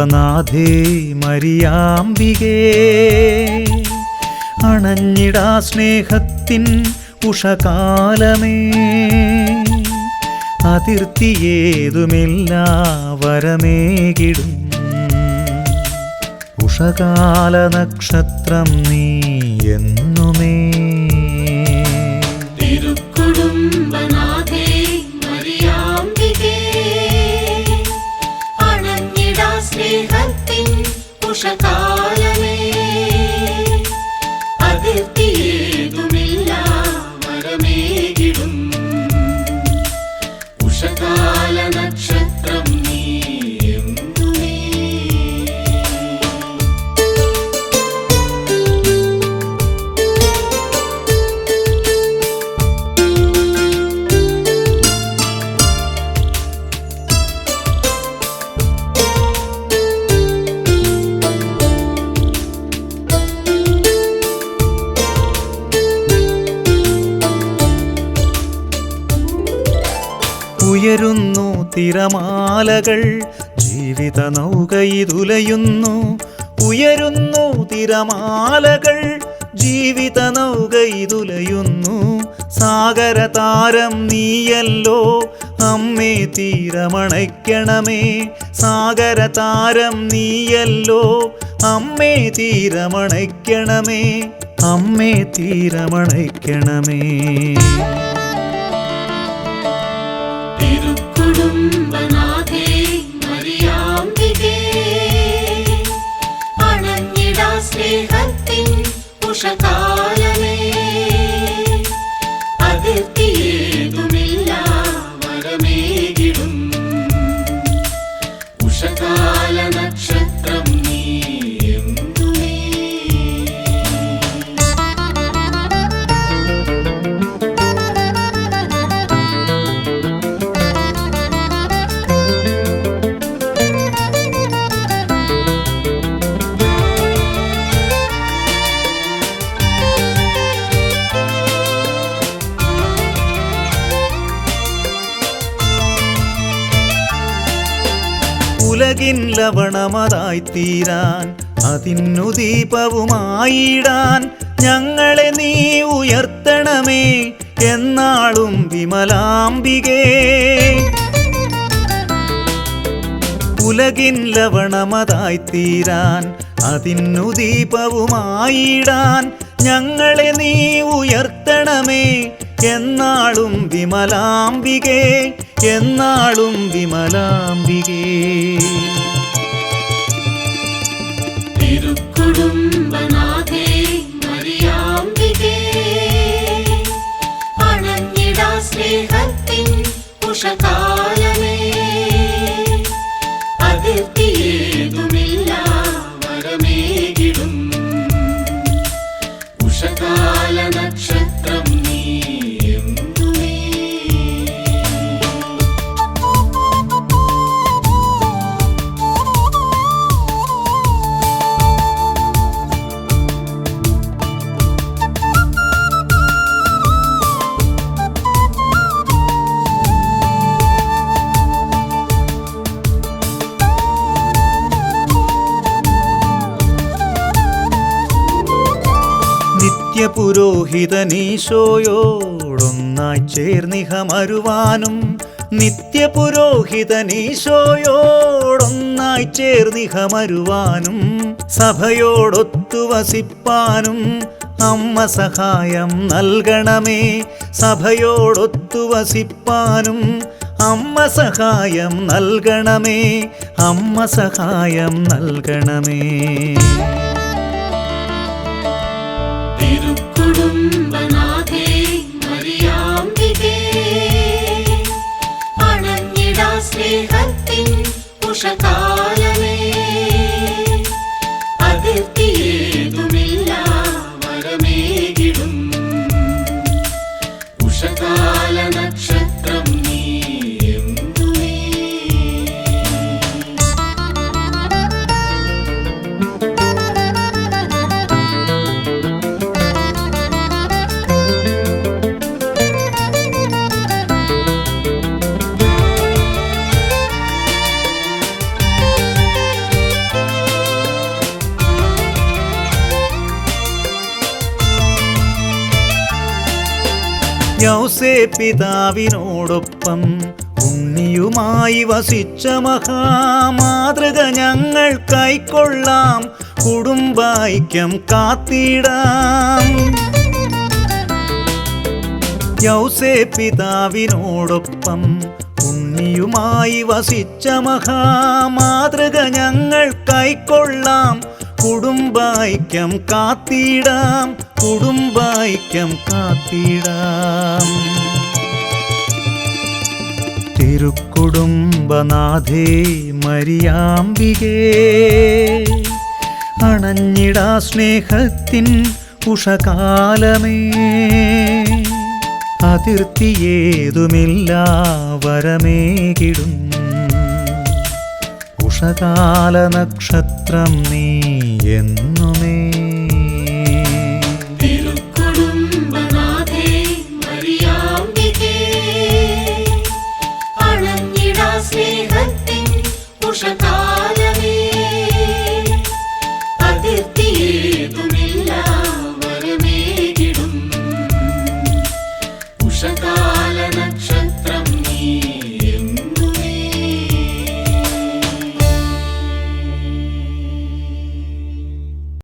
കുടുംബനാഥേ മരിയാമ്പികേ. അണഞ്ഞിടാ സ്നേഹത്തിൻ ഉഷകാലമേ. അതിർത്തിയേതുമില്ല വരമേകിടും ഉഷകാല നക്ഷത്രം നീ എന്നുമേ ഉയരുന്നു തിരമാലകൾ ജീവിത നൗകയിതുലയുന്നു ഉയരുന്നു തിരമാലകൾ ജീവിത നൗകയിതുലയുന്നു സാഗരതാരം നീയല്ലോ അമ്മേ തീരമണയ്ക്കണമേ. സാഗരതാരം നീയല്ലോ അമ്മേ തീരമണയ്ക്കണമേ. അമ്മേ തീരമണയ്ക്കണമേ. ഉഷകാലമേ ഉലകിൻ ലവണമതായി തീരാൻ അതിന്നു ദീപവുമായിടാൻ ഞങ്ങളെ നീ ഉയർത്തണമേ എന്നാളും വിമലാംബികേ. ഉലകിൻ ലവണമതായി തീരാൻ അതിന്നു ദീപവുമായിടാൻ ഞങ്ങളെ നീ ഉയർത്തണമേ എന്നാളും വിമലാംബികേ. എന്നാളും വിമലാംബികേ. തിരുക്കുടുംബനാഥേ നിത്യപുരോഹിതനീശോയോടൊന്നായി ചേർന്നിഹമരുവാനും നിത്യപുരോഹിതനീശോയോടൊന്നായി ചേർന്നിഹമരുവാനും സഭയോടൊത്തു വസിപ്പാനും അമ്മ സഹായം നൽകണമേ. സഭയോടൊത്തു വസിപ്പാനും അമ്മ സഹായം നൽകണമേ. അമ്മ സഹായം നൽകണമേ. വരമേകിടും യൗസേ പിതാവിനോടൊപ്പം ഉണ്ണിയുമായി വസിച്ച മഹാമാതൃക ഞങ്ങൾ കൈക്കൊള്ളാം. കുടുംബൈക്യം കാത്തിടാം. യൗസേ പിതാവിനോടൊപ്പം ഉണ്ണിയുമായി വസിച്ച മഹാമാതൃക ഞങ്ങൾ കൈക്കൊള്ളാം. കുടുംബൈക്യം കാത്തിടാം കുടുംബൈക്യം കാത്തിടാം. തിരുക്കുടുംബനാഥേ മരിയാമ്പികേ അണഞ്ഞിടാ സ്നേഹത്തിൻ ഉഷകാലമേ. അതിർത്തിയേതുമില്ല വരമേകിടും ഉഷകാല നക്ഷത്രം നീ എന്നുമേ.